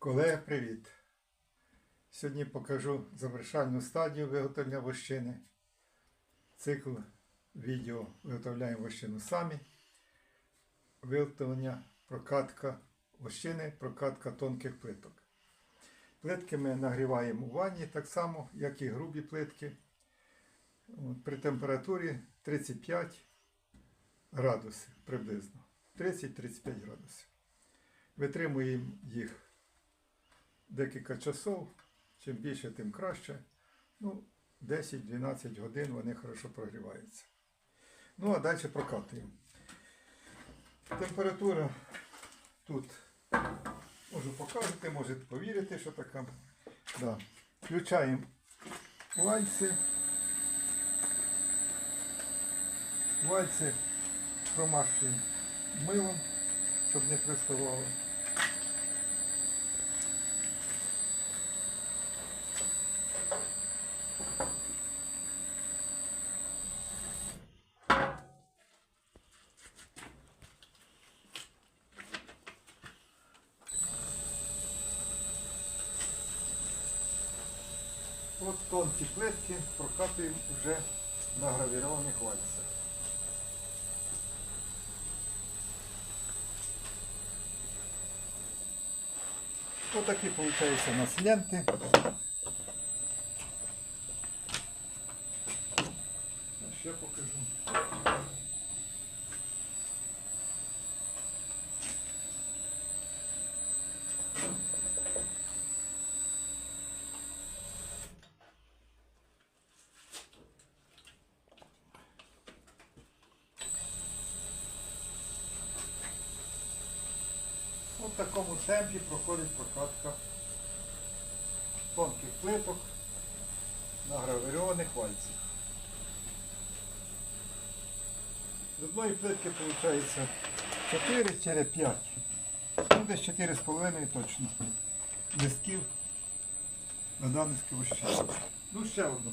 Колеги, привіт! Сьогодні покажу завершальну стадію виготовлення вощини. Цикл відео виготовляємо вощину самі. Виготовлення прокатка вощини, прокатка тонких плиток. Плитки ми нагріваємо у ванні так само, як і грубі плитки. При температурі 35 градусів приблизно. 30-35 градусів. Витримуємо їх декілька часов. Чим більше, тим краще. Ну, 10-12 годин вони хорошо прогріваються. Ну, а далі прокатуємо. Температура тут можу покажете, можете повірити, що така. Да. Включаємо вальці. Вальці промащуємо милом, щоб не приставало. От тонкі плитки прокатуємо вже на гравірованих вальцях. Ось такі виходить у нас ленти. Ще покажу. В такому темпі проходить прокатка тонких плиток на гравірованих вальцях. З одної плитки виходить 4 через 5. Ну, десь 4,5 точно. Листків на данське вощення. Ну, ще одну.